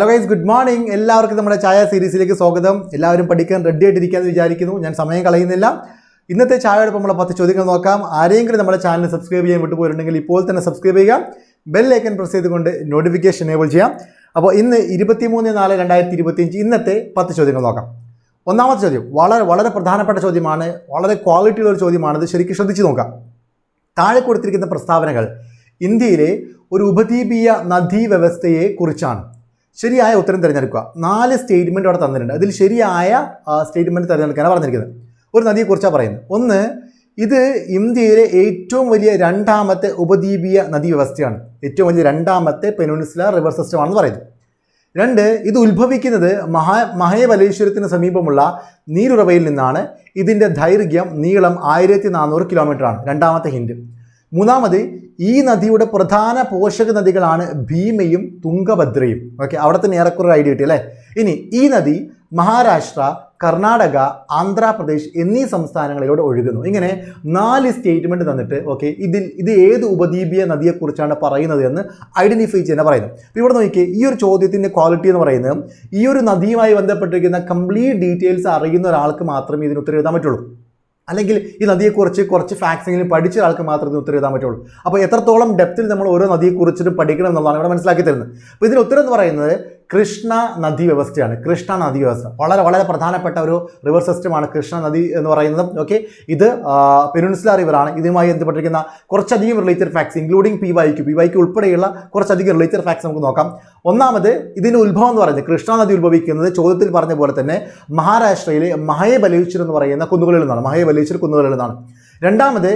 Hello guys good morning എല്ലാവർക്കും നമ്മുടെ ചായ സീരീസിലേക്ക് സ്വാഗതം. എല്ലാവരും പഠിക്കാൻ റെഡി ആയിട്ടിരിക്കാമെന്ന് വിചാരിക്കുന്നു. ഞാൻ സമയം കളയുന്നില്ല. ഇന്നത്തെ ചായയോടൊപ്പം നമ്മളെ പത്ത് ചോദ്യങ്ങൾ നോക്കാം. ആരെങ്കിലും നമ്മുടെ ചാനൽ സബ്സ്ക്രൈബ് ചെയ്യാൻ വിട്ടുപോയിട്ടുണ്ടെങ്കിൽ ഇപ്പോൾ തന്നെ സബ്സ്ക്രൈബ് ചെയ്യുക. ബെൽ ഐക്കൺ പ്രസ് ചെയ്തുകൊണ്ട് നോട്ടിഫിക്കേഷൻ എനേബിൾ ചെയ്യാം അപ്പോൾ ഇന്ന് ഇരുപത്തിമൂന്ന് നാല് രണ്ടായിരത്തി ഇരുപത്തിയഞ്ച് ഇന്നത്തെ പത്ത് ചോദ്യങ്ങൾ നോക്കാം. ഒന്നാമത്തെ ചോദ്യം വളരെ വളരെ പ്രധാനപ്പെട്ട ചോദ്യമാണ്. വളരെ ക്വാളിറ്റിയുള്ള ഒരു ഇത് ശരിക്കും ശ്രദ്ധിച്ചു നോക്കാം താഴെ കൊടുത്തിരിക്കുന്ന പ്രസ്താവനകൾ ഇന്ത്യയിലെ ഒരു ഉപദ്വീപീയ നദീ വ്യവസ്ഥയെ കുറിച്ചാണ് ശരിയായ ഉത്തരം തിരഞ്ഞെടുക്കുക. നാല് സ്റ്റേറ്റ്മെന്റ് അവിടെ തന്നിട്ടുണ്ട്. അതിൽ ശരിയായ സ്റ്റേറ്റ്മെന്റ് തിരഞ്ഞെടുക്കാനാണ് പറഞ്ഞിരിക്കുന്നത്. ഒരു നദിയെക്കുറിച്ചാണ് പറയുന്നത്. ഒന്ന് ഇത് ഇന്ത്യയിലെ ഏറ്റവും വലിയ രണ്ടാമത്തെ ഉപദ്വീപീയ നദി വ്യവസ്ഥയാണ് ഏറ്റവും വലിയ രണ്ടാമത്തെ പെനുൻസുല റിവർ സിസ്റ്റമാണെന്ന് പറയുന്നത് രണ്ട് ഇത് ഉത്ഭവിക്കുന്നത് മഹാ മഹയബലേശ്വരത്തിന് സമീപമുള്ള നീരുറവയിൽ നിന്നാണ്. ഇതിന്റെ ദൈർഘ്യം നീളം ആയിരത്തി നാനൂറ് കിലോമീറ്ററാണ് രണ്ടാമത്തെ ഹിൻഡ് മൂന്നാമത് ഈ നദിയുടെ പ്രധാന പോഷക നദികളാണ് ഭീമയും തുംഗഭദ്രയും. ഓക്കെ അവിടെ തന്നെ ഏറെക്കുറെ ഐഡിയ കിട്ടി അല്ലേ? ഇനി ഈ നദി മഹാരാഷ്ട്ര കർണാടക ആന്ധ്രാപ്രദേശ് എന്നീ സംസ്ഥാനങ്ങളിലൂടെ ഒഴുകുന്നു. ഇങ്ങനെ നാല് സ്റ്റേറ്റ്മെന്റ് തന്നിട്ട് ഓക്കെ ഇതിൽ ഇത് ഏത് ഉപദ്വീപീയ നദിയെക്കുറിച്ചാണ് പറയുന്നത് എന്ന് ഐഡന്റിഫൈ ചെയ്യാൻ പറയുന്നത് അപ്പോൾ ഇവിടെ നോക്കിയേ ഈ ഒരു ചോദ്യത്തിന്റെ ക്വാളിറ്റി എന്ന് പറയുന്നത് ഈ ഒരു നദിയുമായി ബന്ധപ്പെട്ടിരിക്കുന്ന കംപ്ലീറ്റ് ഡീറ്റെയിൽസ് അറിയുന്ന ഒരാൾക്ക് മാത്രമേ ഇതിന് ഉത്തരം എഴുതാൻ പറ്റുള്ളൂ. അല്ലെങ്കിൽ ഈ നദിയെക്കുറിച്ച് കുറച്ച് ഫാക്ട്സെങ്കിലും പഠിച്ച ആൾക്ക് മാത്രമേ ഉത്തരം എഴുതാൻ പറ്റുള്ളൂ. അപ്പോൾ എത്രത്തോളം ഡെപ്തിൽ നമ്മൾ ഓരോ നദിയെക്കുറിച്ചിട്ട് പഠിക്കണം എന്നുള്ളതാണ് ഇവിടെ മനസ്സിലാക്കി തരുന്നത്. അപ്പോൾ ഇതിന് ഉത്തരം എന്ന് പറയുന്നത് കൃഷ്ണ നദി വ്യവസ്ഥയാണ്. കൃഷ്ണ നദി വ്യവസ്ഥ. വളരെ വളരെ പ്രധാനപ്പെട്ട ഒരു റിവർ സിസ്റ്റമാണ് കൃഷ്ണ നദി എന്ന് പറയുന്നത്. ഓക്കെ ഇത് പെരുൻസുല റിവറാണ് ഇതുമായി ബന്ധപ്പെട്ടിരിക്കുന്ന കുറച്ചധികം related facts including P Y Q P Y Q ഉൾപ്പെടെയുള്ള കുറച്ചധികം റിലേറ്റഡ് ഫാക്ട്സ് നമുക്ക് നോക്കാം. ഒന്നാമത് ഇതിന്റെ ഉത്ഭവം എന്ന് പറയുന്നത് കൃഷ്ണ നദി ഉത്ഭവിക്കുന്നത് ചോദ്യത്തിൽ പറഞ്ഞ പോലെ തന്നെ മഹാരാഷ്ട്രയിലെ മഹയബലേശ്വർ എന്ന് പറയുന്ന കുന്നുകളിൽ നിന്നാണ്. മഹയബലേശ്വർ കുന്നുകളിൽ നിന്നാണ്. രണ്ടാമത്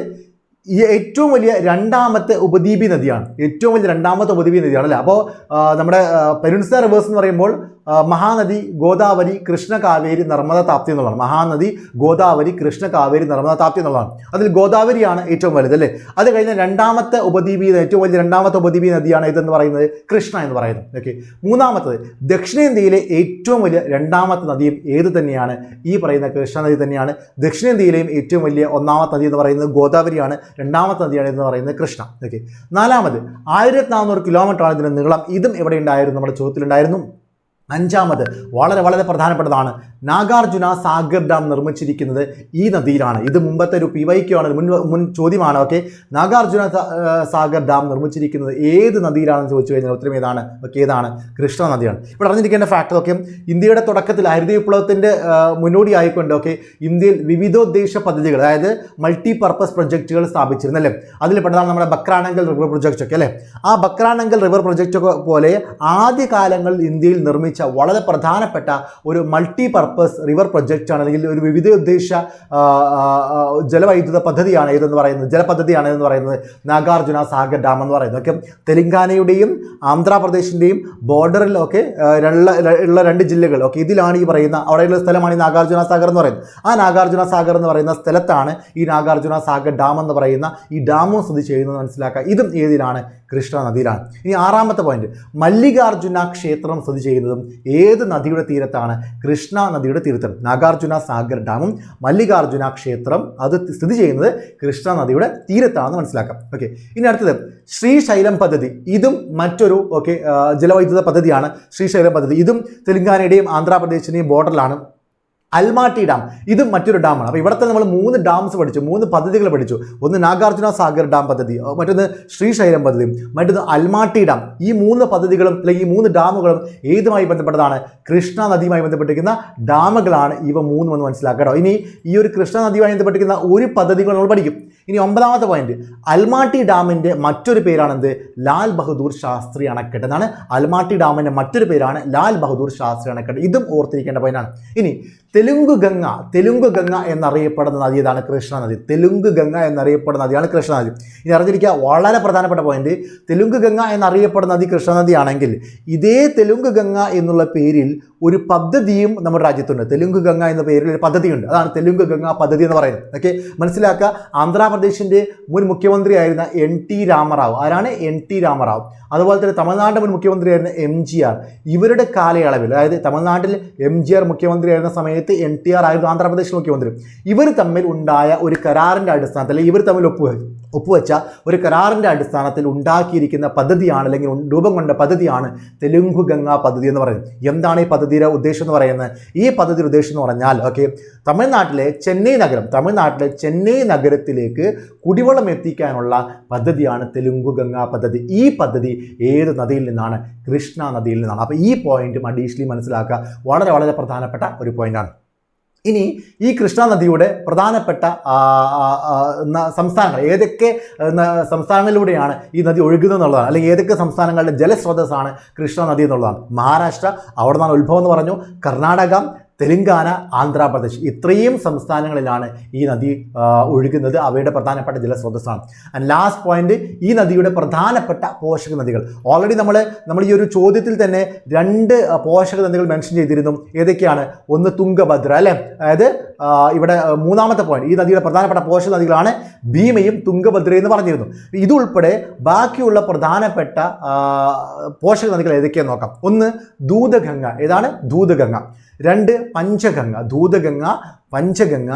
ഈ ഏറ്റവും വലിയ രണ്ടാമത്തെ ഉപദ്വീപി നദിയാണ്. ഏറ്റവും വലിയ രണ്ടാമത്തെ ഉപദ്വീപി നദിയാണ് അല്ലേ അപ്പോൾ നമ്മുടെ പെരുൻസ റിവേഴ്സ് എന്ന് പറയുമ്പോൾ മഹാനദി ഗോദാവരി കൃഷ്ണ കാവേരി നർമ്മദ താപ്തി എന്നുള്ളതാണ്. മഹാനദി ഗോദാവരി കൃഷ്ണ കാവേരി നർമ്മദ താപ്തി എന്നുള്ളതാണ്. അതിൽ ഗോദാവരിയാണ് ഏറ്റവും വലുത് അല്ലേ? അത് കഴിഞ്ഞ രണ്ടാമത്തെ ഉപദ്വീപി ഏറ്റവും വലിയ രണ്ടാമത്തെ ഉപദ്വീപി നദിയാണ് ഇതെന്ന് പറയുന്നത്? കൃഷ്ണ എന്ന് പറയുന്നത്. ഓക്കെ. മൂന്നാമത്തത് ദക്ഷിണേന്ത്യയിലെ ഏറ്റവും വലിയ രണ്ടാമത്തെ നദിയും ഏത് തന്നെയാണ്? ഈ പറയുന്ന കൃഷ്ണ നദി തന്നെയാണ്. ദക്ഷിണേന്ത്യയിലെയും ഏറ്റവും വലിയ ഒന്നാമത്തെ നദി എന്ന് പറയുന്നത് ഗോദാവരിയാണ്. രണ്ടാമത്തെ നദിയാണ് എന്ന് പറയുന്നത് കൃഷ്ണ. ഓക്കെ. നാലാമത് ആയിരത്തി നാനൂറ് കിലോമീറ്റർ ആണ് ഇതിന്റെ നീളം. ഇതും എവിടെ ഉണ്ടായിരുന്നു? നമ്മുടെ ചോദ്യത്തിലുണ്ടായിരുന്നു. അഞ്ചാമത് വളരെ വളരെ പ്രധാനപ്പെട്ടതാണ്. നാഗാർജുന സാഗർ ഡാം നിർമ്മിച്ചിരിക്കുന്നത് ഈ നദിയിലാണ്. ഇത് മുമ്പത്തെ ഒരു പി വൈക്കാണ്. മുൻ മുൻ ചോദ്യമാണ്. ഓക്കെ. നാഗാർജുന സാഗർ ഡാം നിർമ്മിച്ചിരിക്കുന്നത് ഏത് നദിയിലാണെന്ന് ചോദിച്ചു കഴിഞ്ഞാൽ ഉത്തരം ഏതാണ്? ഓക്കെ ഏതാണ്? കൃഷ്ണ നദിയാണ്. ഇവിടെ അറിഞ്ഞിരിക്കേണ്ട ഫാക്ടർ ഓക്കെ. ഇന്ത്യയുടെ തുടക്കത്തിൽ ഹരിത വിപ്ലവത്തിന്റെ മുന്നോടിയായിക്കൊണ്ട് ഓക്കെ ഇന്ത്യയിൽ വിവിധോദ്ദേശ പദ്ധതികൾ അതായത് മൾട്ടി പർപ്പസ് പ്രൊജക്റ്റുകൾ സ്ഥാപിച്ചിരുന്നു അല്ലേ? അതിൽ പെട്ടതാണ് നമ്മുടെ ബക്രാനങ്കൽ റിവർ പ്രൊജക്റ്റ് ഒക്കെ അല്ലേ? ആ ബക്രാനങ്കൽ റിവർ പ്രൊജക്റ്റ് പോലെ ആദ്യ കാലങ്ങളിൽ ഇന്ത്യയിൽ നിർമ്മിച്ച വളരെ പ്രധാനപ്പെട്ട ഒരു മൾട്ടി പർപ്പസ് റിവർ പ്രൊജക്റ്റാണ് അല്ലെങ്കിൽ ഒരു വിവിധ ഉദ്ദേശ ജലവൈദ്യുത പദ്ധതിയാണ് ഇതെന്ന് പറയുന്നത്? ജലപദ്ധതിയാണ് എന്ന് പറയുന്നത്? നാഗാർജുന സാഗർ ഡാം എന്ന് പറയുന്നത്. ഓക്കെ. തെലങ്കാനയുടെയും ആന്ധ്രാപ്രദേശിന്റെയും ബോർഡറിലൊക്കെ ഉള്ള രണ്ട് ജില്ലകൾ. ഓക്കെ. ഇതിലാണ് ഈ പറയുന്ന അവിടെയുള്ള സ്ഥലമാണ് ഈ നാഗാർജുന സാഗർ എന്ന് പറയുന്നത്. ആ നാഗാർജുന സാഗർ എന്ന് പറയുന്ന സ്ഥലത്താണ് ഈ നാഗാർജുന സാഗർ ഡാം എന്ന് പറയുന്ന ഈ ഡാമും സ്ഥിതി ചെയ്യുന്നത് മനസ്സിലാക്കുക. ഇതും ഏതിലാണ്? കൃഷ്ണ നദിയിലാണ്. ഇനി ആറാമത്തെ പോയിന്റ് മല്ലികാർജുന ക്ഷേത്രം സ്ഥിതി ചെയ്യുന്നതും ഏത് നദിയുടെ തീരത്താണ് കൃഷ്ണ നദിയുടെ തീരത്താണ് നാഗാർജുന സാഗർ ഡാമും മല്ലികാർജുന ക്ഷേത്രം. അത് സ്ഥിതി ചെയ്യുന്നത് കൃഷ്ണ നദിയുടെ തീരത്താണെന്ന് മനസ്സിലാക്കാം. ഓക്കെ ഇനി അടുത്തത് ശ്രീശൈലം പദ്ധതി. ഇതും മറ്റൊരു ഓക്കെ ജലവൈദ്യുത പദ്ധതിയാണ്. ശ്രീശൈലം പദ്ധതി. ഇതും തെലുങ്കാനയുടെയും ആന്ധ്രാപ്രദേശിന്റെയും ബോർഡറിലാണ് അൽമാട്ടി ഡാം. ഇതും മറ്റൊരു ഡാമാണ്. അപ്പോൾ ഇവിടുത്തെ നമ്മൾ മൂന്ന് ഡാംസ് പഠിച്ചു മൂന്ന് പദ്ധതികൾ പഠിച്ചു. ഒന്ന് നാഗാർജുന സാഗർ ഡാം പദ്ധതി മറ്റൊന്ന് ശ്രീശൈലം പദ്ധതി മറ്റൊന്ന് അൽമാട്ടി ഡാം. ഈ മൂന്ന് പദ്ധതികളും അല്ലെങ്കിൽ ഈ മൂന്ന് ഡാമുകളും ഏതുമായി ബന്ധപ്പെട്ടതാണ്? കൃഷ്ണ നദിയുമായി ബന്ധപ്പെട്ടിരിക്കുന്ന ഡാമുകളാണ് ഇവ മൂന്നും എന്ന് മനസ്സിലാക്കട്ടോ ഇനി ഈ ഒരു കൃഷ്ണ നദിയുമായി ബന്ധപ്പെട്ടിരിക്കുന്ന ഒരു പദ്ധതികൾ നമ്മൾ പഠിക്കും. ഇനി ഒമ്പതാമത്തെ പോയിന്റ് അൽമാട്ടി ഡാമിന്റെ മറ്റൊരു പേരാണെന്ത്? ലാൽ ബഹദൂർ ശാസ്ത്രി അണക്കെട്ട് എന്നാണ്. അൽമാട്ടി ഡാമിന്റെ മറ്റൊരു പേരാണ് ലാൽ ബഹദൂർ ശാസ്ത്രി അണക്കെട്ട്. ഇതും ഓർത്തിരിക്കേണ്ട പോയിന്റാണ് ഇനി തെലുങ്ക് ഗംഗ തെലുങ്ക് ഗംഗ എന്നറിയപ്പെടുന്ന നദി ഇതാണ് കൃഷ്ണ നദി. തെലുങ്ക് ഗംഗ എന്നറിയപ്പെടുന്ന നദിയാണ് കൃഷ്ണ നദി. ഇനി അറിഞ്ഞിരിക്കുക വളരെ പ്രധാനപ്പെട്ട പോയിന്റ് തെലുങ്ക് ഗംഗ എന്നറിയപ്പെടുന്ന നദി കൃഷ്ണ നദിയാണെങ്കിൽ ഇതേ തെലുങ്ക് ഗംഗ എന്നുള്ള പേരിൽ ഒരു പദ്ധതിയും നമ്മുടെ രാജ്യത്തുണ്ട്. തെലുങ്ക് ഗംഗ എന്ന പേരിൽ ഒരു പദ്ധതിയുണ്ട്. അതാണ് തെലുങ്ക് ഗംഗ പദ്ധതി എന്ന് പറയുന്നത്. ഓക്കെ മനസ്സിലാക്കുക ആന്ധ്രാപ്രദേശിന്റെ മുൻ മുഖ്യമന്ത്രിയായിരുന്ന എൻ ടി രാമറാവ്. ആരാണ് എൻ ടി രാമറാവ്? അതുപോലെ തന്നെ തമിഴ്നാട് മുൻ മുഖ്യമന്ത്രിയായിരുന്ന എം ജി ആർ ഇവരുടെ കാലയളവിൽ അതായത് തമിഴ്നാട്ടിൽ എം ജി ആർ മുഖ്യമന്ത്രിയായിരുന്ന സമയത്ത് സമയത്ത് എൻ ടി ആർ ആയിരുന്നു ആന്ധ്രാപ്രദേശ് മുഖ്യമന്ത്രി. ഇവർ തമ്മിൽ ഉണ്ടായ ഒരു കരാറിന്റെ അടിസ്ഥാനത്തിൽ ഇവർ തമ്മിൽ ഒപ്പ് ഒപ്പുവെച്ച ഒരു കരാറിന്റെ അടിസ്ഥാനത്തിൽ ഉണ്ടാക്കിയിരിക്കുന്ന പദ്ധതിയാണ് അല്ലെങ്കിൽ രൂപം കൊണ്ട പദ്ധതിയാണ് തെലുങ്കു ഗംഗ പദ്ധതി എന്ന് പറയുന്നത്. എന്താണ് ഈ പദ്ധതിയുടെ ഉദ്ദേശം എന്ന് പറയുന്നത്? ഈ പദ്ധതിയുടെ ഉദ്ദേശം എന്ന് പറഞ്ഞാൽ ഓക്കെ തമിഴ്നാട്ടിലെ ചെന്നൈ നഗരം തമിഴ്നാട്ടിലെ ചെന്നൈ നഗരത്തിലേക്ക് കുടിവെള്ളം എത്തിക്കാനുള്ള പദ്ധതിയാണ് തെലുങ്കു ഗംഗ പദ്ധതി. ഈ പദ്ധതി ഏത് നദിയിൽ നിന്നാണ്? കൃഷ്ണ നദിയിൽ നിന്നാണ്. അപ്പോൾ ഈ പോയിന്റും അഡീഷണലി മനസ്സിലാക്കുക. വളരെ വളരെ പ്രധാനപ്പെട്ട ഒരു പോയിന്റാണ് ഇനി ഈ കൃഷ്ണാനദിയുടെ പ്രധാനപ്പെട്ട സംസ്ഥാനങ്ങൾ ഏതൊക്കെ സംസ്ഥാനങ്ങളിലൂടെയാണ് ഈ നദി ഒഴുകുന്നത് എന്നുള്ളതാണ്. അല്ലെങ്കിൽ ഏതൊക്കെ സംസ്ഥാനങ്ങളുടെ ജലസ്രോതസ്സാണ് കൃഷ്ണ നദി എന്നുള്ളതാണ്. മഹാരാഷ്ട്ര അവിടെ നിന്നാണ് ഉത്ഭവം എന്ന് പറഞ്ഞു. കർണാടക തെലങ്കാന ആന്ധ്രാപ്രദേശ് ഇത്രയും സംസ്ഥാനങ്ങളിലാണ് ഈ നദി ഒഴുകുന്നത്. അവയുടെ പ്രധാനപ്പെട്ട ജലസ്രോതസ്സാണ്. ആൻഡ് ലാസ്റ്റ് പോയിന്റ് ഈ നദിയുടെ പ്രധാനപ്പെട്ട പോഷക നദികൾ. ഓൾറെഡി നമ്മൾ നമ്മൾ ഈ ഒരു ചോദ്യത്തിൽ തന്നെ രണ്ട് പോഷക നദികൾ മെൻഷൻ ചെയ്തിരുന്നു. ഏതൊക്കെയാണ്? ഒന്ന് തുംഗഭദ്ര അല്ലേ? അതായത് ഇവിടെ മൂന്നാമത്തെ പോയിന്റ് ഈ നദിയുടെ പ്രധാനപ്പെട്ട പോഷക നദികളാണ് ഭീമയും തുംഗഭദ്രയും എന്ന് പറഞ്ഞിരുന്നു. ഇതുൾപ്പെടെ ബാക്കിയുള്ള പ്രധാനപ്പെട്ട പോഷക നദികൾ ഏതൊക്കെയാണെന്ന് നോക്കാം. ഒന്ന് ദൂതഗംഗ. ഏതാണ്? ദൂതഗംഗ. രണ്ട് പഞ്ചഗംഗ ദൂതഗംഗ പഞ്ചഗംഗ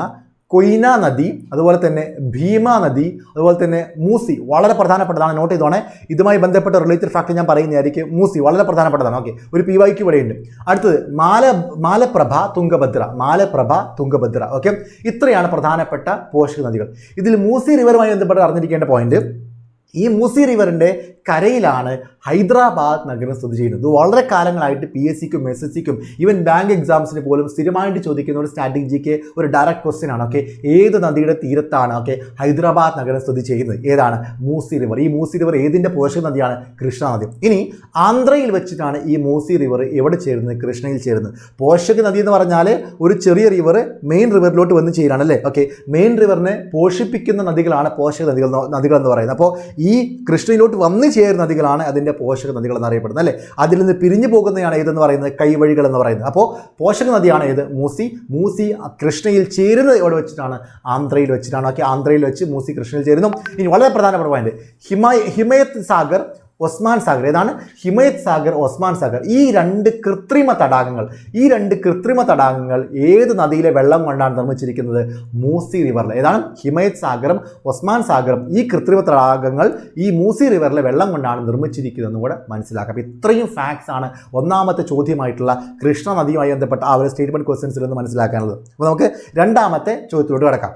കൊയ്ന നദി അതുപോലെ തന്നെ ഭീമ നദി അതുപോലെ തന്നെ മൂസി. വളരെ പ്രധാനപ്പെട്ടതാണ് നോട്ട് ചെയ്തോണേ. ഇതുമായി ബന്ധപ്പെട്ട റിലേറ്റഡ് ഫാക്ട് ഞാൻ പറയുന്നതായിരിക്കും മൂസി. വളരെ പ്രധാനപ്പെട്ടതാണ്. ഓക്കെ ഒരു പി വൈക്ക് ഇവിടെയുണ്ട് അടുത്തത് മാല മാലപ്രഭ തുംഗഭദ്ര. മാലപ്രഭ തുംഗഭദ്ര. ഓക്കെ ഇത്രയാണ് പ്രധാനപ്പെട്ട പോഷക നദികൾ ഇതിൽ മൂസി റിവറുമായി ബന്ധപ്പെട്ട് അറിഞ്ഞിരിക്കേണ്ട പോയിന്റ് ഈ മൂസി റിവറിന്റെ കരയിലാണ് ഹൈദരാബാദ് നഗരം സ്ഥിതി ചെയ്യുന്നത്. വളരെ കാലങ്ങളായിട്ട് പി എസ് സിക്കും എസ് എസ് സിക്കും ഈവൻ ബാങ്ക് എക്സാംസിന് പോലും സ്ഥിരമായിട്ട് ചോദിക്കുന്ന ഒരു സ്ട്രാറ്റജിക്ക് ഒരു ഡയറക്റ്റ് ക്വസ്റ്റ്യൻ ആണ്. ഓക്കെ ഏത് നദിയുടെ തീരത്താണ് ഓക്കെ ഹൈദരാബാദ് നഗരം സ്ഥിതി ചെയ്യുന്നത്? ഏതാണ്? മൂസി റിവർ. ഈ മൂസി റിവർ ഏതിന്റെ പോഷക നദിയാണ്? കൃഷ്ണ നദി. ഇനി ആന്ധ്രയിൽ വെച്ചിട്ടാണ് ഈ മൂസി റിവർ എവിടെ ചേരുന്നത്? കൃഷ്ണയിൽ ചേരുന്നത്. പോഷക നദി എന്ന് പറഞ്ഞാൽ ഒരു ചെറിയ റിവർ മെയിൻ റിവറിലോട്ട് വന്ന് ചേരാണ് അല്ലേ? ഓക്കെ മെയിൻ റിവറിനെ പോഷിപ്പിക്കുന്ന നദികളാണ് പോഷക നദികൾ നദികൾ എന്ന് പറയുന്നത്. അപ്പോൾ ഈ കൃഷ്ണയിലോട്ട് വന്നു ചേരുന്ന നദികളാണ് അതിന്റെ പോഷക നദികൾ എന്നറിയപ്പെടുന്നത് അല്ലേ? അതിൽ നിന്ന് പിരിഞ്ഞു പോകുന്നതാണ് ഏതെന്ന് പറയുന്നത്? കൈവഴികൾ എന്ന് പറയുന്നത്. അപ്പോൾ പോഷക നദിയാണ് ഏത്? മൂസി. മൂസി കൃഷ്ണയിൽ ചേരുന്നത് എവിടെ വെച്ചിട്ടാണ്? ആന്ധ്രയിൽ വെച്ചിട്ടാണ്. ഓക്കെ ആന്ധ്രയിൽ വെച്ച് മൂസി കൃഷ്ണയിൽ ചേരുന്നു. ഇനി വളരെ പ്രധാനപ്പെട്ട പോയിന്റ് ഹിമ ഹിമയത് സാഗർ ഒസ്മാൻ സാഗർ. ഏതാണ്? ഹിമയത് സാഗർ ഒസ്മാൻ സാഗർ. ഈ രണ്ട് കൃത്രിമ തടാകങ്ങൾ ഈ രണ്ട് കൃത്രിമ തടാകങ്ങൾ ഏത് നദിയിലെ വെള്ളം കൊണ്ടാണ് നിർമ്മിച്ചിരിക്കുന്നത്? മൂസി റിവറിൽ. ഏതാണ്? ഹിമയത് സാഗറും ഒസ്മാൻ സാഗറും ഈ കൃത്രിമ തടാകങ്ങൾ ഈ മൂസി റിവറിലെ വെള്ളം കൊണ്ടാണ് നിർമ്മിച്ചിരിക്കുന്നതെന്ന് കൂടെ മനസ്സിലാക്കാം. അപ്പോൾ ഇത്രയും ഫാക്ട്സ് ആണ് ഒന്നാമത്തെ ചോദ്യമായിട്ടുള്ള കൃഷ്ണ നദിയുമായി ബന്ധപ്പെട്ട ആ ഒരു സ്റ്റേറ്റ്മെന്റ് ക്വസ്റ്റ്യൻസിൽ നിന്ന് മനസ്സിലാക്കാനുള്ളത്. അപ്പോൾ നമുക്ക് രണ്ടാമത്തെ ചോദ്യത്തിലോട്ട് കിടക്കാം.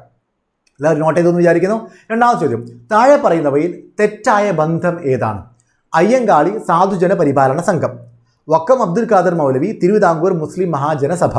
എല്ലാവരും നോട്ട് ചെയ്തെന്ന് വിചാരിക്കുന്നു. രണ്ടാമത്തെ ചോദ്യം താഴെ പറയുന്നവയിൽ തെറ്റായ ബന്ധം ഏതാണ്? അയ്യങ്കാളി സാധുജന പരിപാലന സംഘം. വക്കം അബ്ദുൽ ഖാദർ മൗലവി തിരുവിതാംകൂർ മുസ്ലിം മഹാജനസഭ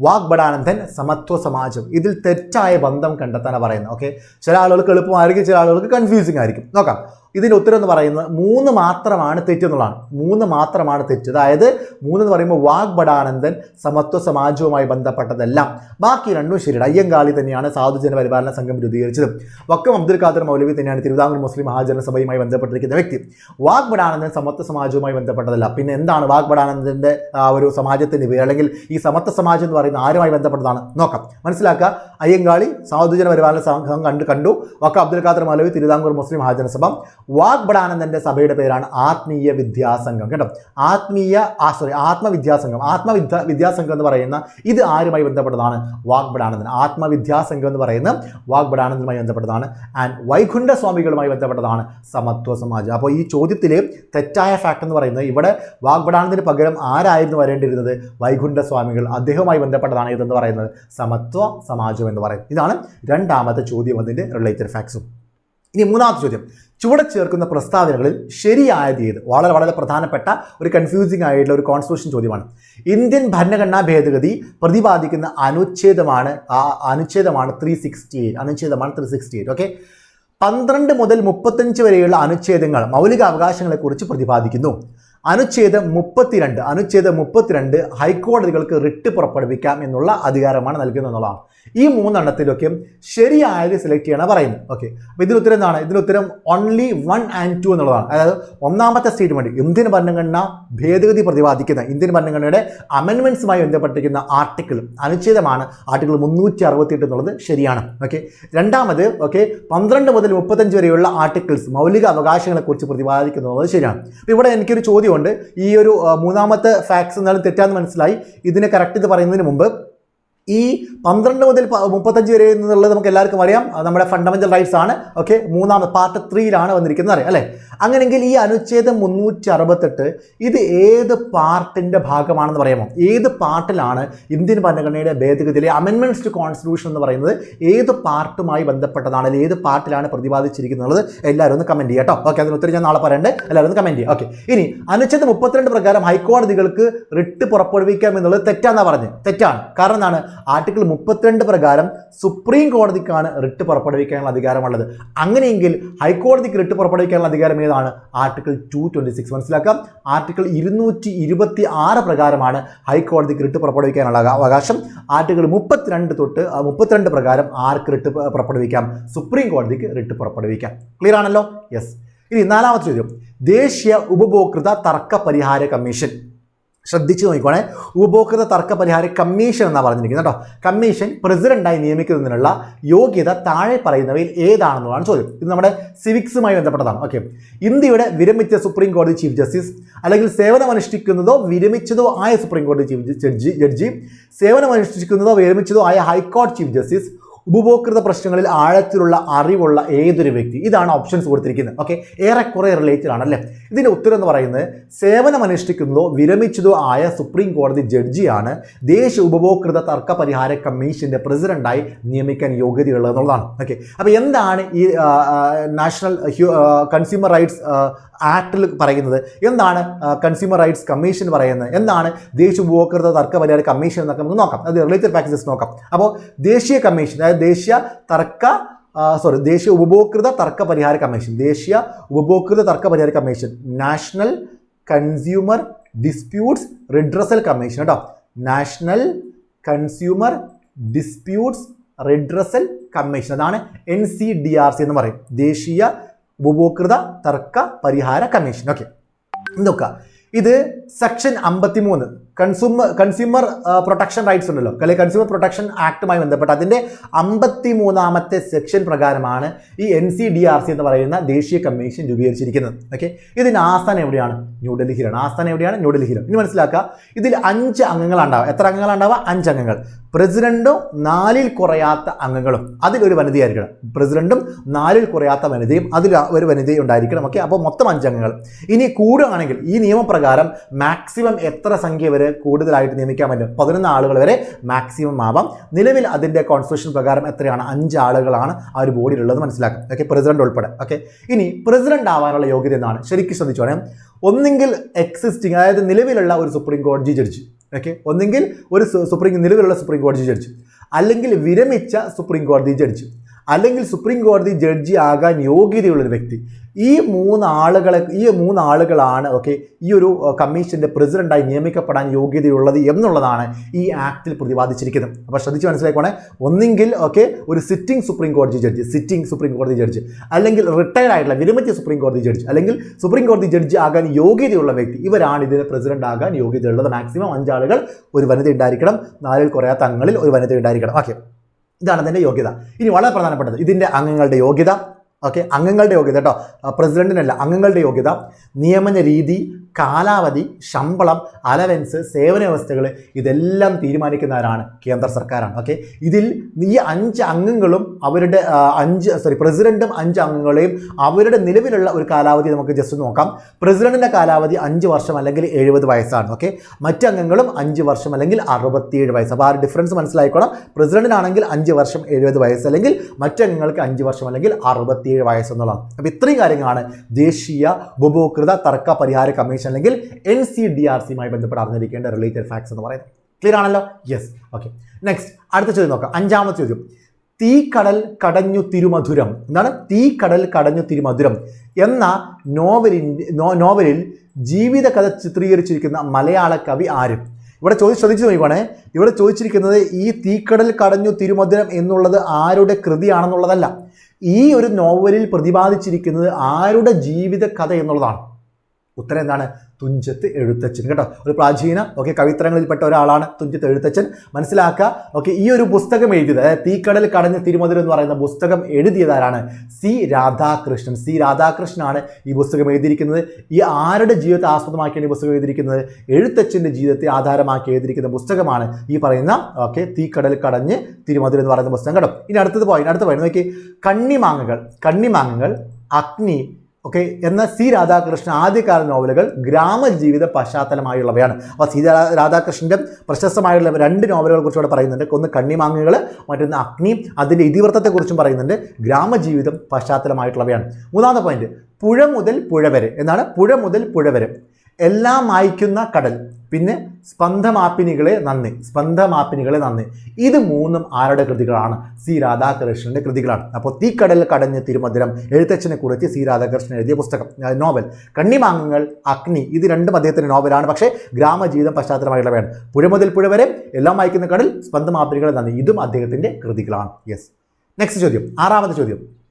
വാഗ്ബടാനന്ദൻ സമത്വ സമാജം. ഇതിൽ തെറ്റായ ബന്ധം കണ്ടെത്താനാണ് പറയുന്നത്. ഓക്കെ ചില ആളുകൾക്ക് എളുപ്പമായിരിക്കും ചില ആളുകൾക്ക് കൺഫ്യൂസിങ് ആയിരിക്കും. നോക്കാം. ഇതിന്റെ ഉത്തരം എന്ന് പറയുന്നത് മൂന്ന് മാത്രമാണ് തെറ്റെന്നുള്ളതാണ് മൂന്ന് മാത്രമാണ് തെറ്റ്. അതായത് മൂന്ന് എന്ന് പറയുമ്പോൾ വാഗ്ബടാനന്ദൻ സമത്വ സമാജവുമായി ബന്ധപ്പെട്ടതെല്ലാം. ബാക്കി രണ്ടും ശരിയാണ് അയ്യങ്കാളി തന്നെയാണ് സാധുജന പരിപാലന സംഘം രൂപീകരിച്ചത്. വക്കം അബ്ദുൽ ഖാദർ മൗലവി തന്നെയാണ് തിരുവിതാംകൂർ മുസ്ലിം മഹാജന സഭയുമായി ബന്ധപ്പെട്ടിരിക്കുന്ന വ്യക്തി. വാഗ്ബടാനന്ദൻ സമത്വ സമാജവുമായി ബന്ധപ്പെട്ടതല്ല. പിന്നെ എന്താണ് വാഗ്ബടാനന്ദന്റെ ആ ഒരു സമാജത്തിന്റെ പേര്? അല്ലെങ്കിൽ ഈ സമത്വ സമാജം എന്ന് പറയുന്ന ആരുമായി ബന്ധപ്പെട്ടതാണ്? നോക്കാം. മനസ്സിലാക്കുക. അയ്യങ്കാളി സാധുജന പരിപാലന സംഘം കണ്ടു കണ്ടു. വക്കം അബ്ദുൽ ഖാദർ മൗലവി തിരുവിതാംകൂർ മുസ്ലിം മഹാജന സഭ. വാഗ്ബടാനന്ദന്റെ സഭയുടെ പേരാണ് ആത്മീയ വിദ്യാസംഘം കേട്ടോ? ആത്മീയ ആ സോറി ആത്മവിദ്യാസംഘം. ആത്മവിദ്യ വിദ്യാസംഘം എന്ന് പറയുന്ന ഇത് ആരുമായി ബന്ധപ്പെട്ടതാണ്? വാഗ്ബടാനന്ദൻ ആത്മവിദ്യാസംഘം എന്ന് പറയുന്ന വാഗ്ബടാനന്ദനുമായി ബന്ധപ്പെട്ടതാണ്. ആൻഡ് വൈകുണ്ഠ സ്വാമികളുമായി ബന്ധപ്പെട്ടതാണ് സമത്വ സമാജം. അപ്പോൾ ഈ ചോദ്യത്തിൽ തെറ്റായ ഫാക്ട് എന്ന് പറയുന്നത് ഇവിടെ വാഗ്ബടാനന്ദന് പകരം ആരായിരുന്നു വരേണ്ടിയിരുന്നത്? വൈകുണ്ഠ സ്വാമികൾ അദ്ദേഹവുമായി ബന്ധപ്പെട്ടതാണ് ഇതെന്ന് പറയുന്നത്. സമത്വ സമാജം എന്ന് പറയുന്നത് ഇതാണ് രണ്ടാമത്തെ ചോദ്യം അതിന്റെ റിലേറ്റഡ് ഫാക്ട്സും ഇനി മൂന്നാമത്തെ ചോദ്യം. ചുവടെ ചേർക്കുന്ന പ്രസ്താവനകളിൽ ശരിയായത് ഏത് വളരെ വളരെ പ്രധാനപ്പെട്ട ഒരു കൺഫ്യൂസിംഗ് ആയിട്ടുള്ള ഒരു കോൺസ്റ്റിറ്റ്യൂഷൻ ചോദ്യമാണ്. ഇന്ത്യൻ ഭരണഘടനാ ഭേദഗതി പ്രതിപാദിക്കുന്ന അനുച്ഛേദമാണ് ആ അനുച്ഛേദമാണ് ത്രീ സിക്സ്റ്റി എയ്റ്റ് അനുച്ഛേദമാണ് ത്രീ സിക്സ്റ്റി എയ്റ്റ് ഓക്കെ പന്ത്രണ്ട് മുതൽ മുപ്പത്തഞ്ച് വരെയുള്ള അനുച്ഛേദങ്ങൾ മൗലിക അവകാശങ്ങളെക്കുറിച്ച് പ്രതിപാദിക്കുന്നു. അനുച്ഛേദം മുപ്പത്തിരണ്ട് അനുച്ഛേദം മുപ്പത്തിരണ്ട് ഹൈക്കോടതികൾക്ക് റിട്ട് പുറപ്പെടുവിക്കാം എന്നുള്ള അധികാരമാണ് നൽകുന്നത് എന്നുള്ളതാണ് ഈ മൂന്നെണ്ണത്തിലൊക്കെ ശരിയായത് സെലക്ട് ചെയ്യണം പറയുന്നത്. ഓക്കെ ഇതിന് ഉത്തരം എന്താണ്? ഇതിന് ഉത്തരം ഓൺലി വൺ ആൻഡ് ടു എന്നുള്ളതാണ്. അതായത് ഒന്നാമത്തെ സ്റ്റേറ്റ്മെന്റ് ഇന്ത്യൻ ഭരണഘടന ഭേദഗതി പ്രതിപാദിക്കുന്ന ഇന്ത്യൻ ഭരണഘടനയുടെ അമെൻമെന്റ്സുമായി ബന്ധപ്പെട്ടിരിക്കുന്ന ആർട്ടിക്കിൾ അനുച്ഛേദമാണ് ആർട്ടിക്കിൾ മുന്നൂറ്റി അറുപത്തിയെട്ട് എന്നുള്ളത് ശരിയാണ്. ഓക്കെ രണ്ടാമത് ഓക്കെ പന്ത്രണ്ട് മുതൽ മുപ്പത്തഞ്ച് വരെയുള്ള ആർട്ടിക്കിൾസ് മൗലിക അവകാശങ്ങളെക്കുറിച്ച് പ്രതിപാദിക്കുന്നത് ശരിയാണ് ഇവിടെ എനിക്കൊരു ചോദ്യമുണ്ട്. ഈ ഒരു മൂന്നാമത്തെ ഫാക്സ് എന്നാലും തെറ്റാന്ന് മനസ്സിലായി. ഇതിനെ കറക്റ്റ് ഇത് പറയുന്നതിന് മുമ്പ് ഈ പന്ത്രണ്ട് മുതൽ മുപ്പത്തഞ്ച് വരെ എന്നുള്ളത് നമുക്ക് എല്ലാവർക്കും അറിയാം. നമ്മുടെ ഫണ്ടമെന്റൽ റൈറ്റ്സ് ആണ്. ഓക്കെ മൂന്നാമത് പാർട്ട് ത്രീയിലാണ് വന്നിരിക്കുന്നത് അറിയാം അല്ലേ? അങ്ങനെയെങ്കിൽ ഈ അനുച്ഛേദം മുന്നൂറ്റി അറുപത്തെട്ട് ഇത് ഏത് പാർട്ടിന്റെ ഭാഗമാണെന്ന് പറയാമോ? ഏത് പാർട്ടിലാണ് ഇന്ത്യൻ ഭരണഘടനയുടെ ഭേദഗതിയിലെ അമെൻമെന്റ്സ് ടു കോൺസ്റ്റിറ്റ്യൂഷൻ എന്ന് പറയുന്നത് ഏത് പാർട്ടുമായി ബന്ധപ്പെട്ടതാണ്? അല്ലെങ്കിൽ ഏത് പാർട്ടിലാണ് പ്രതിപാദിച്ചിരിക്കുന്നത്? എല്ലാവരും ഒന്ന് കമന്റ് ചെയ്യാം കേട്ടോ ഓക്കെ അതിന് ഉത്തരം ഞാൻ നാളെ പറയണ്ടേ. എല്ലാവരും ഒന്ന് കമന്റ് ചെയ്യാം. ഓക്കെ ഇനി അനുച്ഛേദം മുപ്പത്തിരണ്ട് പ്രകാരം ഹൈക്കോടതികൾക്ക് റിട്ട് പുറപ്പെടുവിക്കാം എന്നുള്ളത് തെറ്റാന്നാ പറഞ്ഞത്. തെറ്റാണ്. കാരണം എന്താണ്? ആർട്ടിക്കിൾ മുപ്പത്തിരണ്ട് പ്രകാരം സുപ്രീം കോടതിക്കാണ് റിട്ട് പുറപ്പെടുവിക്കാനുള്ള അധികാരമുള്ളത്. അങ്ങനെയെങ്കിൽ ഹൈക്കോടതിക്ക് റിട്ട് പുറപ്പെടുവിക്കാനുള്ള അധികാരം ഏതാണ്? ആർട്ടിക്കിൾ ടു ട്വന്റി സിക്സ് മനസ്സിലാക്കാം. ആർട്ടിക്കിൾ ഇരുന്നൂറ്റി ഇരുപത്തി ആറ് പ്രകാരമാണ് ഹൈക്കോടതിക്ക് റിട്ട് പുറപ്പെടുവിക്കാനുള്ള അവകാ- അവകാശം. ആർട്ടിക്കിൾ മുപ്പത്തിരണ്ട് തൊട്ട് മുപ്പത്തിരണ്ട് പ്രകാരം ആർക്ക് റിട്ട് പുറപ്പെടുവിക്കാം? സുപ്രീം കോടതിക്ക് റിട്ട് പുറപ്പെടുവിക്കാം. ക്ലിയർ ആണല്ലോ? യെസ് ഇനി നാലാമത്തെ ചോദ്യം. ദേശീയ ഉപഭോക്തൃ തർക്ക പരിഹാര കമ്മീഷൻ. ശ്രദ്ധിച്ചു നോക്കിക്കോണേ. ഉപഭോക്തൃ തർക്ക പരിഹാര കമ്മീഷൻ എന്നാണ് പറഞ്ഞിരിക്കുന്നത് കേട്ടോ. കമ്മീഷൻ പ്രസിഡന്റായി നിയമിക്കുന്നതിനുള്ള യോഗ്യത താഴെ പറയുന്നവയിൽ ഏതാണെന്നുള്ളതാണ് ചോദ്യം. ഇത് നമ്മുടെ സിവിക്സുമായി ബന്ധപ്പെട്ടതാണ്. ഓക്കെ. ഇന്ത്യയുടെ വിരമിച്ച സുപ്രീം കോടതി ചീഫ് ജസ്റ്റിസ് അല്ലെങ്കിൽ സേവനമനുഷ്ഠിക്കുന്നതോ വിരമിച്ചതോ ആയ സുപ്രീം കോടതി ചീഫ് ജഡ്ജി ജഡ്ജി സേവനമനുഷ്ഠിക്കുന്നതോ വിരമിച്ചതോ ആയ ഹൈക്കോടതി ചീഫ് ജസ്റ്റിസ് ഉപഭോക്തൃ പ്രശ്നങ്ങളിൽ ആഴത്തിലുള്ള അറിവുള്ള ഏതൊരു വ്യക്തി? ഇതാണ് ഓപ്ഷൻസ് കൊടുത്തിരിക്കുന്നത്. ഓക്കെ ഏറെക്കുറെ റിലേറ്റഡ് ആണല്ലേ ഇതിന്റെ ഉത്തരം എന്ന് പറയുന്നത് സേവനമനുഷ്ഠിക്കുന്നതോ വിരമിച്ചതോ ആയ സുപ്രീം കോടതി ജഡ്ജിയാണ് ദേശീയ ഉപഭോക്തൃ തർക്ക പരിഹാര കമ്മീഷന്റെ പ്രസിഡന്റായി നിയമിക്കാൻ യോഗ്യതയുള്ളത് എന്നുള്ളതാണ്. ഓക്കെ അപ്പോൾ എന്താണ് ഈ നാഷണൽ കൺസ്യൂമർ റൈറ്റ്സ് ആക്ടിൽ പറയുന്നത്? എന്താണ് കൺസ്യൂമർ റൈറ്റ്സ് കമ്മീഷൻ പറയുന്നത്? എന്താണ് ദേശീയ ഉപഭോക്തൃ തർക്ക പരിഹാര കമ്മീഷൻ എന്നൊക്കെ നമുക്ക് നോക്കാം. അത് റിലേറ്റഡ് പാക്കേജസ് നോക്കാം. അപ്പോൾ ദേശീയ കമ്മീഷൻ ദേശീയ തർക്ക സോറി ദേശീയ ഉപഭോക്തൃ തർക്ക പരിഹാര കമ്മീഷൻ. ദേശീയ ഉപഭോക്തൃ തർക്ക പരിഹാര commission. National consumer disputes redressal commission കേട്ടോ. National consumer disputes redressal commission. അതാണ് N C D R C എന്ന് പറയും. ദേശീയ ഉപഭോക്തൃ തർക്ക പരിഹാര കമ്മീഷൻ. ഓക്കെ. നോക്കുക ഇത് സെക്ഷൻ അമ്പത്തി മൂന്ന് കൺസ്യൂമർ കൺസ്യൂമർ പ്രൊട്ടക്ഷൻ റൈറ്റ്സ് ഉണ്ടല്ലോ. അല്ലെങ്കിൽ കൺസ്യൂമർ പ്രൊട്ടക്ഷൻ ആക്ടുമായി ബന്ധപ്പെട്ട് അതിന്റെ അമ്പത്തി മൂന്നാമത്തെ സെക്ഷൻ പ്രകാരമാണ് ഈ N C D R C എന്ന് പറയുന്ന ദേശീയ കമ്മീഷൻ രൂപീകരിച്ചിരിക്കുന്നത്. ഓക്കെ ഇതിന് ആസ്ഥാനം എവിടെയാണ്? ന്യൂഡൽഹിയിലാണ് ആസ്ഥാനം എവിടെയാണ്? ന്യൂഡൽഹിയിലാണ് ഇനി മനസ്സിലാക്കുക ഇതിൽ അഞ്ച് അംഗങ്ങളുണ്ടാവുക എത്ര അംഗങ്ങളുണ്ടാവുക അഞ്ച് അംഗങ്ങൾ. പ്രസിഡന്റും നാലിൽ കുറയാത്ത അംഗങ്ങളും. അതിലൊരു വനിതയായിരിക്കണം. പ്രസിഡന്റും നാലിൽ കുറയാത്ത വനിതയും അതിൽ ഒരു വനിതയും ഉണ്ടായിരിക്കണം. ഓക്കെ അപ്പോൾ മൊത്തം അഞ്ച് അംഗങ്ങൾ. ഇനി കൂടുകയാണെങ്കിൽ ഈ നിയമപ്രകാരം മാക്സിമം എത്ര സംഖ്യ വരെ കൂടുതലായിട്ട് നിയമിക്കാൻ പറ്റും. പതിനൊന്ന് ആളുകൾ വരെ മാക്സിമം ആവാം. നിലവിൽ അതിന്റെ കോൺസ്റ്റിറ്റ്യൂഷൻ പ്രകാരം എത്രയാണ്? അഞ്ച് ആളുകളാണ് ആ ഒരു ബോഡിയിലുള്ളത് മനസ്സിലാക്കും. ഓക്കെ പ്രസിഡന്റ് ഉൾപ്പെടെ. ഓക്കെ ഇനി പ്രസിഡന്റ് ആവാനുള്ള യോഗ്യത എന്നാണ് ശരിക്കും ശ്രദ്ധിച്ചോണേ ഒന്നെങ്കിൽ എക്സിസ്റ്റിംഗ് അതായത് നിലവിലുള്ള ഒരു സുപ്രീം കോടതി ജഡ്ജി ഓക്കെ ഒന്നെങ്കിൽ ഒരു സുപ്രീം നിലവിലുള്ള സുപ്രീം കോടതി ജഡ്ജി അല്ലെങ്കിൽ വിരമിച്ച സുപ്രീം കോടതി ജഡ്ജി അല്ലെങ്കിൽ സുപ്രീം കോടതി ജഡ്ജി ആകാൻ യോഗ്യതയുള്ളൊരു വ്യക്തി. ഈ മൂന്ന് ആളുകളെ ഈ മൂന്ന് ആളുകളാണ് ഓക്കെ ഈ ഒരു കമ്മീഷന്റെ പ്രസിഡന്റായി നിയമിക്കപ്പെടാൻ യോഗ്യതയുള്ളത് എന്നുള്ളതാണ് ഈ ആക്ടിൽ പ്രതിപാദിച്ചിരിക്കുന്നത്. അപ്പോൾ ശ്രദ്ധിച്ച് മനസ്സിലാക്കുവാണേ ഒന്നെങ്കിൽ ഓക്കെ ഒരു സിറ്റിംഗ് സുപ്രീം കോടതി ജഡ്ജി സിറ്റിംഗ് സുപ്രീം കോടതി ജഡ്ജി അല്ലെങ്കിൽ റിട്ടയർഡ് ആയിട്ടുള്ള വിരമിച്ച സുപ്രീം കോടതി ജഡ്ജി അല്ലെങ്കിൽ സുപ്രീം കോടതി ജഡ്ജി ആകാൻ യോഗ്യതയുള്ള വ്യക്തി ഇവരാണ് ഇതിന് പ്രസിഡന്റ് ആകാൻ യോഗ്യതയുള്ളത്. മാക്സിമം അഞ്ചാളുകൾ ഒരു വനിത ഉണ്ടായിരിക്കണം നാലിൽ കുറയാത്ത അംഗങ്ങളിൽ ഒരു വനിത ഉണ്ടായിരിക്കണം. ഓക്കെ ഇതാണ് അതിന്റെ യോഗ്യത. ഇനി വളരെ പ്രധാനപ്പെട്ടത് ഇതിന്റെ അംഗങ്ങളുടെ യോഗ്യത. ഓക്കെ അംഗങ്ങളുടെ യോഗ്യത കേട്ടോ പ്രസിഡന്റിനല്ല അംഗങ്ങളുടെ യോഗ്യത. നിയമന രീതി കാലാവധി ശമ്പളം അലവൻസ് സേവന വ്യവസ്ഥകൾ ഇതെല്ലാം തീരുമാനിക്കുന്നവരാണ് കേന്ദ്ര സർക്കാരാണ്. ഓക്കെ? ഇതിൽ ഈ അഞ്ച് അംഗങ്ങളും അവരുടെ അഞ്ച് സോറി പ്രസിഡന്റും അഞ്ച് അംഗങ്ങളെയും അവരുടെ നിലവിലുള്ള ഒരു കാലാവധി നമുക്ക് ജസ്റ്റ് നോക്കാം. പ്രസിഡന്റിന്റെ കാലാവധി അഞ്ച് വർഷം അല്ലെങ്കിൽ എഴുപത് വയസ്സാണ്. ഓക്കെ? മറ്റ് അംഗങ്ങളും അഞ്ച് വർഷം അല്ലെങ്കിൽ അറുപത്തിയേഴ് വയസ്സ്. അപ്പോൾ ആ ഡിഫറൻസ് മനസ്സിലായിക്കോണം പ്രസിഡന്റിനാണെങ്കിൽ അഞ്ച് വർഷം എഴുപത് വയസ്സ് അല്ലെങ്കിൽ മറ്റംഗങ്ങൾക്ക് അഞ്ച് വർഷം അല്ലെങ്കിൽ അറുപത്തിയേഴ് വയസ്സ് എന്നുള്ളതാണ്. അപ്പോൾ ഇത്രയും കാര്യങ്ങളാണ് ദേശീയ ഉപഭോക്തൃ തർക്ക പരിഹാര കമ്മീഷൻ അല്ലെങ്കിൽ എൻ സി ഡി ആർ സിയുമായി ബന്ധപ്പെട്ട് അറിഞ്ഞിരിക്കേണ്ട റിലേറ്റഡ് ഫാക്ട്സ് എന്ന് പറയുന്നത്. ക്ലിയർ ആണല്ലോ? യെസ് ഓക്കെ നെക്സ്റ്റ് അടുത്ത ചോദ്യം നോക്കാം. അഞ്ചാമത്തെ ചോദ്യം. തീക്കടൽ കടഞ്ഞു തിരുമധുരം. എന്താണ്? തീക്കടൽ കടഞ്ഞു തിരുമധുരം എന്ന നോവലിൽ നോവലിൽ ജീവിതകഥ ചിത്രീകരിച്ചിരിക്കുന്ന മലയാള കവി ആരും? ഇവിടെ ചോദിച്ച് ശ്രദ്ധിച്ചു നോക്കുവാണേ ഇവിടെ ചോദിച്ചിരിക്കുന്നത് ഈ തീക്കടൽ കടഞ്ഞു തിരുമധുരം എന്നുള്ളത് ആരുടെ കൃതിയാണെന്നുള്ളതല്ല. ഈ ഒരു നോവലിൽ പ്രതിപാദിച്ചിരിക്കുന്നത് ആരുടെ ജീവിത കഥ എന്നുള്ളതാണ്. ഉത്തരം എന്താണ്? തുഞ്ചത്ത് എഴുത്തച്ഛൻ. കേട്ടോ? ഒരു പ്രാചീന ഓക്കെ കവിത്രങ്ങളിൽപ്പെട്ട ഒരാളാണ് തുഞ്ചത്ത് എഴുത്തച്ഛൻ. മനസ്സിലാക്കുക ഓക്കെ ഈ ഒരു പുസ്തകം എഴുതിയത് അതായത് തീക്കടൽ കടഞ്ഞ തിരുമധുരം എന്ന് പറയുന്ന പുസ്തകം എഴുതിയതാരാണ് സി രാധാകൃഷ്ണൻ. സി രാധാകൃഷ്ണനാണ് ഈ പുസ്തകം എഴുതിയിരിക്കുന്നത്. ഈ ആരുടെ ജീവിതത്തെ ആസ്പദമാക്കിയാണ് ഈ പുസ്തകം എഴുതിയിരിക്കുന്നത്? എഴുത്തച്ഛന്റെ ജീവിതത്തെ ആധാരമാക്കി എഴുതിയിരിക്കുന്ന പുസ്തകമാണ് ഈ പറയുന്ന ഓക്കെ തീക്കടൽ കടഞ്ഞ് തിരുമധുരം എന്ന് പറയുന്ന പുസ്തകം. കേട്ടോ? ഇനി അടുത്തത് പോയി അടുത്ത പോയി. നോക്കി കണ്ണിമാങ്ങകൾ കണ്ണിമാങ്ങകൾ അഗ്നി ഓക്കെ എന്ന സി രാധാകൃഷ്ണൻ ആദ്യകാല നോവലുകൾ ഗ്രാമജീവിത പശ്ചാത്തലമായുള്ളവയാണ്. അപ്പോൾ സി രാധാകൃഷ്ണന്റെ പ്രശസ്തമായുള്ള രണ്ട് നോവലുകളെ കുറിച്ച് ഇവിടെ പറയുന്നുണ്ട്. ഒന്ന് കണ്ണിമാങ്ങകൾ മറ്റൊന്ന് അഗ്നി. അതിന്റെ ഇതിവൃത്തത്തെക്കുറിച്ചും പറയുന്നുണ്ട്. ഗ്രാമജീവിതം പശ്ചാത്തലമായിട്ടുള്ളവയാണ്. മൂന്നാമത്തെ പോയിന്റ് പുഴ മുതൽ പുഴ വരെ എന്നാണ് പുഴ മുതൽ പുഴ വരെ എല്ലാം മായ്ക്കുന്ന കടൽ. പിന്നെ സ്പന്ദമാപ്പിനികളെ നന്ദി സ്പന്ദമാപ്പിനികളെ നന്ദി. ഇത് മൂന്നും ആരുടെ കൃതികളാണ്? സി രാധാകൃഷ്ണന്റെ കൃതികളാണ്. അപ്പോൾ തീക്കടൽ കടഞ്ഞ് തിരുമധുരം എഴുത്തച്ഛനെ കുറിച്ച് സി രാധാകൃഷ്ണൻ എഴുതിയ പുസ്തകം നോവൽ. കണ്ണിമാങ്ങങ്ങൾ അഗ്നി ഇത് രണ്ടും അദ്ദേഹത്തിന്റെ നോവലാണ്. പക്ഷേ ഗ്രാമജീവിതം പശ്ചാത്തലമായിട്ടുള്ളവയാണ്. പുഴ മുതൽ പുഴ വരെ എല്ലാം വായിക്കുന്ന കടൽ സ്പന്ദമാപ്പിനികളെ നന്ദി. ഇതും അദ്ദേഹത്തിന്റെ കൃതികളാണ്. യെസ് നെക്സ്റ്റ് ചോദ്യം. ആറാമത്തെ ചോദ്യം.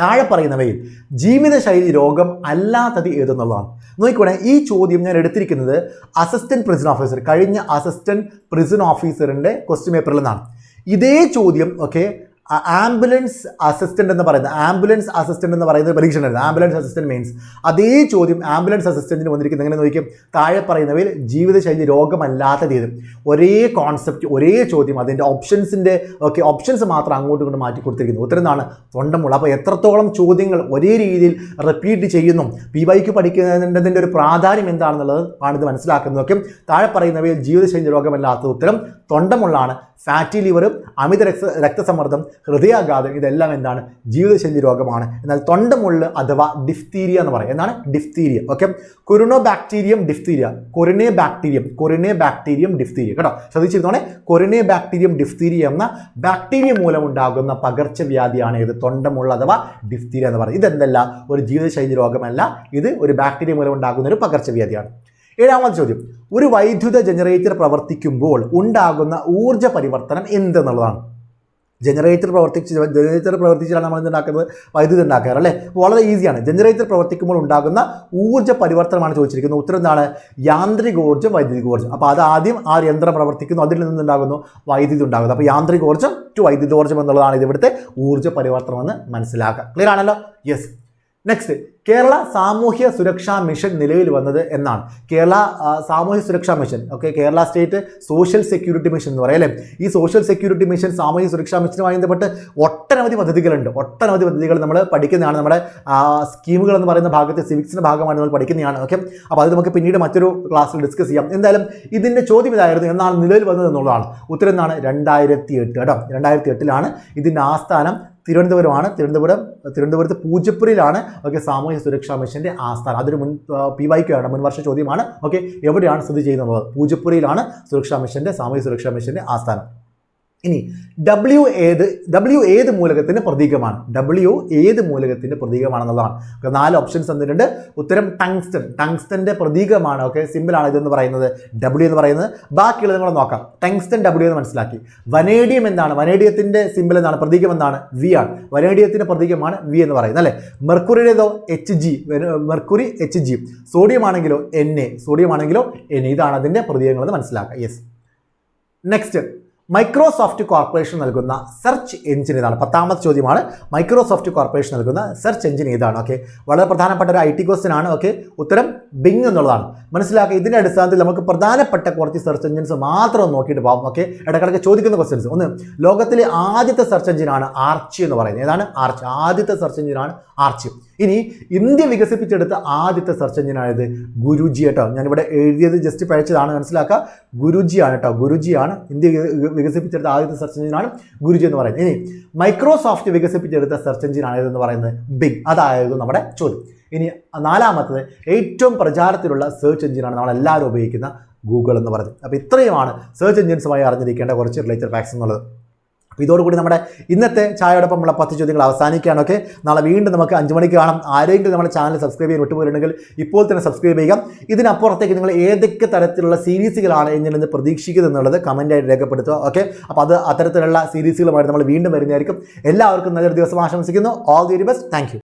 താഴെ പറയുന്നവയിൽ ജീവിതശൈലി രോഗം അല്ലാത്തത് ഏതെന്നുള്ളതാണ്. നോക്കിക്കൂടെ ഈ ചോദ്യം ഞാൻ എടുത്തിരിക്കുന്നത് അസിസ്റ്റന്റ് പ്രിസൺ ഓഫീസർ കഴിഞ്ഞ അസിസ്റ്റന്റ് പ്രിസൺ ഓഫീസറിന്റെ ക്വസ്റ്റ്യൻ പേപ്പറിൽ നിന്നാണ്. ഇതേ ചോദ്യം ഓക്കെ ആംബുലൻസ് അസിസ്റ്റന്റ് എന്ന് പറയുന്നത് ആംബുലൻസ് അസിസ്റ്റന്റ് എന്ന് പറയുന്നത് പരീക്ഷ ഉണ്ടായിരുന്നു ആംബുലൻസ് അസിസ്റ്റന്റ് മീൻസ് അതേ ചോദ്യം ആംബുലൻസ് അസിസ്റ്റന്റിന് വന്നിരിക്കുന്നത് എങ്ങനെ നോക്കിയും താഴെ പറയുന്നവയിൽ ജീവിതശൈലി രോഗമല്ലാത്ത രീതി ഒരേ കോൺസെപ്റ്റ് ഒരേ ചോദ്യം അതിന്റെ ഓപ്ഷൻസിന്റെ ഒക്കെ ഓപ്ഷൻസ് മാത്രം അങ്ങോട്ടും ഇങ്ങോട്ടും മാറ്റി കൊടുത്തിരിക്കുന്നു. ഉത്തരം എന്നാണ് തൊണ്ടമുള്ള. അപ്പോൾ എത്രത്തോളം ചോദ്യങ്ങൾ ഒരേ രീതിയിൽ റിപ്പീറ്റ് ചെയ്യുന്നു? പി വൈക്ക് പഠിക്കുന്നതിന്റെ ഒരു പ്രാധാന്യം എന്താണെന്നുള്ളത് ആണിത് മനസ്സിലാക്കുന്നതൊക്കെ. താഴെ പറയുന്നവയിൽ ജീവിതശൈലി രോഗമല്ലാത്ത ഉത്തരം തൊണ്ടമുള്ളാണ് ഫാറ്റി ലിവറും അമിത രക്ത രക്തസമ്മർദ്ദം ഹൃദയാഘാതം ഇതെല്ലാം എന്താണ്? ജീവിതശൈലി രോഗമാണ്. എന്നാൽ തൊണ്ടമുള്ള് അഥവാ ഡിഫ്തീരിയ എന്ന് പറയും. എന്നാണ് diphtheria okay corynebacterium diphtheria corynebacterium corynebacterium diphtheria കേട്ടോ? ശ്രദ്ധിച്ചിരുന്നോണേ? കൊറിനെ ബാക്ടീരിയം ഡിഫ്തീരിയ എന്ന ബാക്ടീരിയ മൂലമുണ്ടാകുന്ന പകർച്ചവ്യാധിയാണ് ഇത് തൊണ്ടമുള്ള അഥവാ ഡിഫ്തീരിയ എന്ന് പറയുന്നത് ഇതെന്തല്ല? ഒരു ജീവിതശൈലി രോഗമല്ല. ഇത് ഒരു ബാക്ടീരിയ മൂലം ഉണ്ടാകുന്ന ഒരു പകർച്ചവ്യാധിയാണ്. ഏഴാമത്തെ ചോദ്യം. ഒരു വൈദ്യുത ജനറേറ്റർ പ്രവർത്തിക്കുമ്പോൾ ഉണ്ടാകുന്ന ഊർജ പരിവർത്തനം എന്തെന്നുള്ളതാണ്? ജനറേറ്റർ പ്രവർത്തിച്ച് ജനറേറ്റർ പ്രവർത്തിച്ചാണ് നമ്മൾ ഉണ്ടാക്കുന്നത് വൈദ്യുതി ഉണ്ടാക്കാറ് അല്ലേ? വളരെ ഈസിയാണ് ജനറേറ്റർ പ്രവർത്തിക്കുമ്പോൾ ഉണ്ടാകുന്ന ഊർജ പരിവർത്തനമാണ് ചോദിച്ചിരിക്കുന്നത്. ഉത്തരം എന്താണ്? യാന്ത്രികോർജം വൈദ്യുതികോർജം അപ്പോൾ അത് ആദ്യം ആ യന്ത്രം പ്രവർത്തിക്കുന്നു അതിൽ നിന്നുണ്ടാകുന്നു വൈദ്യുതി ഉണ്ടാകുന്നു. അപ്പോൾ യാന്ത്രികോർജം ടു വൈദ്യുതോർജം എന്നുള്ളതാണ് ഇത് ഇവിടുത്തെ ഊർജ പരിവർത്തനം എന്ന് മനസ്സിലാക്കുക. ക്ലിയർ ആണല്ലോ? യെസ് നെക്സ്റ്റ് കേരള സാമൂഹ്യ സുരക്ഷാ മിഷൻ നിലവിൽ വന്നത് എന്നാണ്. കേരള സാമൂഹ്യ സുരക്ഷാ mission okay Kerala state social security mission എന്ന് പറയാം ഈ സോഷ്യൽ സെക്യൂരിറ്റി മിഷൻ സാമൂഹ്യ സുരക്ഷാ മിഷനുമായി ബന്ധപ്പെട്ട് ഒട്ടനവധി പദ്ധതികളുണ്ട്. ഒട്ടനവധി പദ്ധതികൾ നമ്മൾ പഠിക്കുന്നതാണ്. നമ്മുടെ സ്കീമുകൾ എന്ന് പറയുന്ന ഭാഗത്ത് സിവിക്സിന്റെ ഭാഗമാണ് നമ്മൾ പഠിക്കുന്നതാണ് ഓക്കെ? അപ്പോൾ അത് നമുക്ക് പിന്നീട് മറ്റൊരു ക്ലാസ്സിൽ ഡിസ്കസ് ചെയ്യാം. എന്തായാലും ഇതിന്റെ ചോദ്യം ഇതായിരുന്നു എന്നാണ് നിലവിൽ വന്നത് എന്നുള്ളതാണ്. ഉത്തരം എന്താണ്? രണ്ടായിരത്തി എട്ട് കേട്ടോ? രണ്ടായിരത്തി എട്ടിലാണ് ഇതിന്റെ ആസ്ഥാനം തിരുവനന്തപുരമാണ്. തിരുവനന്തപുരം തിരുവനന്തപുരത്ത് പൂജപ്പുരയിലാണ്. ഓക്കെ സാമൂഹ്യ സുരക്ഷാ മിഷന്റെ ആസ്ഥാനം. അതൊരു മുൻ പി വൈക്കാണ് മുൻവർഷ ചോദ്യമാണ്. ഓക്കെ എവിടെയാണ് സ്ഥിതി ചെയ്യുന്നത്? പൂജപ്പുരയിലാണ് സുരക്ഷാ മിഷന്റെ സാമൂഹ്യ സുരക്ഷാ മിഷന്റെ ആസ്ഥാനം. ഇനി ഡബ്ല്യു ഏത് ഡബ്ല്യു ഏത് മൂലകത്തിന്റെ പ്രതീകമാണ്? ഡബ്ല്യു ഏത് മൂലകത്തിന്റെ പ്രതീകമാണെന്നുള്ളതാണ്. ഓക്കെ, നാല് ഓപ്ഷൻസ് തന്നിട്ടുണ്ട്. ഉത്തരം ടങ്സ്റ്റൺ. ടങ്സ്റ്റന്റെ പ്രതീകമാണ്. ഓക്കെ സിമ്പിളാണ് ഇതെന്ന് പറയുന്നത്. ഡബ്ല്യു എന്ന് പറയുന്നത്. ബാക്കിയുള്ളത് നിങ്ങൾ നോക്കാം. ടങ്സ്റ്റൺ ഡബ്ല്യു എന്ന് മനസ്സിലാക്കി. വനേഡിയം എന്താണ്? വനേഡിയത്തിന്റെ സിമ്പിൾ എന്താണ്? പ്രതീകം എന്താണ്? വി ആണ്. വനേഡിയത്തിന്റെ പ്രതീകമാണ് വി എന്ന് പറയുന്നത് അല്ലേ? മെർക്കുറിയുടേതോ H G mercury H G sodium ആണെങ്കിലോ എൻ എ സോഡിയം ആണെങ്കിലോ എൻ ഇതാണ് അതിന്റെ പ്രതീകങ്ങളെന്ന് മനസ്സിലാക്കുക യെസ് നെക്സ്റ്റ് മൈക്രോസോഫ്റ്റ് കോർപ്പറേഷൻ നൽകുന്ന സെർച്ച് എഞ്ചിൻ ഏതാണ് പത്താമത്തെ ചോദ്യമാണ്. മൈക്രോസോഫ്റ്റ് കോർപ്പറേഷൻ നൽകുന്ന സെർച്ച് എഞ്ചിൻ ഏതാണ്? ഓക്കെ. വളരെ പ്രധാനപ്പെട്ട ഒരു ഐ ടി ക്വസ്റ്റൻ ആണ് ഓക്കെ. ഉത്തരം ബിങ് എന്നുള്ളതാണ്. മനസ്സിലാക്കുക ഇതിന്റെ അടിസ്ഥാനത്തിൽ നമുക്ക് പ്രധാനപ്പെട്ട കുറച്ച് സെർച്ച് എഞ്ചിൻസ് മാത്രം നോക്കിയിട്ട് പോകാം ഓക്കെ. ഇടക്കിടക്ക് ചോദിക്കുന്ന ക്വസ്റ്റ്യൻസ് ഒന്ന് ലോകത്തിലെ ആദ്യത്തെ സെർച്ച് എഞ്ചിനാണ് ആർച്ച് എന്ന് പറയുന്നത്. ഏതാണ്? ആർച്ച്. ആദ്യത്തെ സെർച്ച് എഞ്ചിനാണ് ആർച്ച്. ഇനി ഇന്ത്യ വികസിപ്പിച്ചെടുത്ത ആദ്യത്തെ സെർച്ച് എഞ്ചിനാണിത് ഗുരുജി കേട്ടോ ഞാനിവിടെ എഴുതിയത് ജസ്റ്റ് പഴച്ചതാണ് മനസ്സിലാക്കുക ഗുരുജിയാണ് കേട്ടോ ഗുരുജിയാണ് ഇന്ത്യ വികസിപ്പിച്ചെടുത്ത ആദ്യത്തെ സെർച്ച് എഞ്ചിനാണ് ഗുരുജി എന്ന് പറയുന്നത്. ഇനി മൈക്രോസോഫ്റ്റ് വികസിപ്പിച്ചെടുത്ത സെർച്ച് എഞ്ചിനാണ് ഇതെന്ന് പറയുന്നത്? ബിഗ് അതായിരുന്നു നമ്മുടെ ചോദ്യം. ഇനി നാലാമത്തത് ഏറ്റവും പ്രചാരത്തിലുള്ള സെർച്ച് എഞ്ചിനാണ് നമ്മൾ എല്ലാവരും ഉപയോഗിക്കുന്ന ഗൂഗിൾ എന്ന് പറയുന്നത്. അപ്പോൾ ഇത്രയുമാണ് സെർച്ച് എഞ്ചിൻസുമായി അറിഞ്ഞിരിക്കേണ്ട കുറച്ച് റിലേറ്റഡ് ഫാക്ട്സ് എന്നുള്ളത്. അപ്പോൾ ഇതോടുകൂടി നമ്മുടെ ഇന്നത്തെ ചായയോടൊപ്പം ഉള്ള പത്ത് ചോദ്യങ്ങൾ അവസാനിക്കുകയാണ് ഓക്കെ നാളെ വീണ്ടും നമുക്ക് അഞ്ച് മണിക്ക് കാണാം. ആരെങ്കിലും നമ്മുടെ ചാനൽ സബ്സ്ക്രൈബ് ചെയ്യാൻ വിട്ടുപോയിട്ടുണ്ടെങ്കിൽ ഇപ്പോൾ തന്നെ സബ്സ്ക്രൈബ് ചെയ്യാം ഇതിനപ്പുറത്തേക്ക് നിങ്ങൾ ഏതൊക്കെ തരത്തിലുള്ള സീരീസുകളാണ് എന്നിൽ പ്രതീക്ഷിക്കുന്നത് എന്നുള്ളത് കമന്റായിട്ട് രേഖപ്പെടുത്തുക. ഓക്കെ അപ്പോൾ അത് അത്തരത്തിലുള്ള സീരീസുകളുമായിട്ട് നമ്മൾ വീണ്ടും വരുന്നതായിരിക്കും. എല്ലാവർക്കും നല്ലൊരു ദിവസം ആശംസിക്കുന്നു. All the very best thank